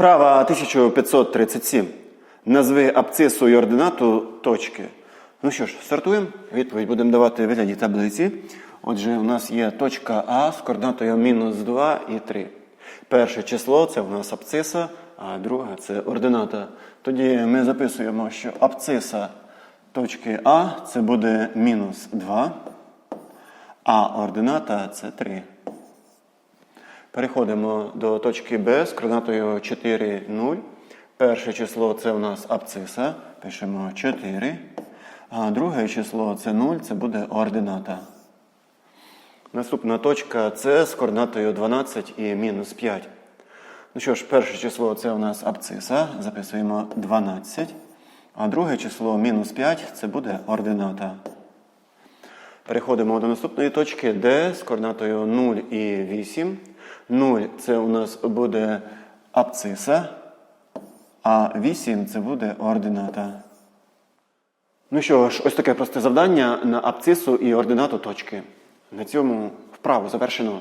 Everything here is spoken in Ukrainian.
Вправа 1537. Назви абцису і ординату точки. Ну що ж, стартуємо. Відповідь будемо давати в вигляді таблиці. Отже, у нас є точка А з координатою мінус 2 і 3. Перше число це у нас абциса, а друге це ордината. Тоді ми записуємо, що абциса точки А це буде мінус 2, а ордината це 3. Переходимо до точки Б з координатою 4, 0. Перше число це у нас абциса. Пишемо 4. А друге число це 0, це буде ордината. Наступна точка С з координатою 12 і мінус 5. Ну що ж, перше число це у нас абциса. Записуємо 12. А друге число мінус 5 це буде ордината. Переходимо до наступної точки, де з координатою 0 і 8. 0 це у нас буде абциса, а 8 це буде ордината. Ну що ж, ось таке просте завдання на абцису і ординату точки. На цьому вправу завершено.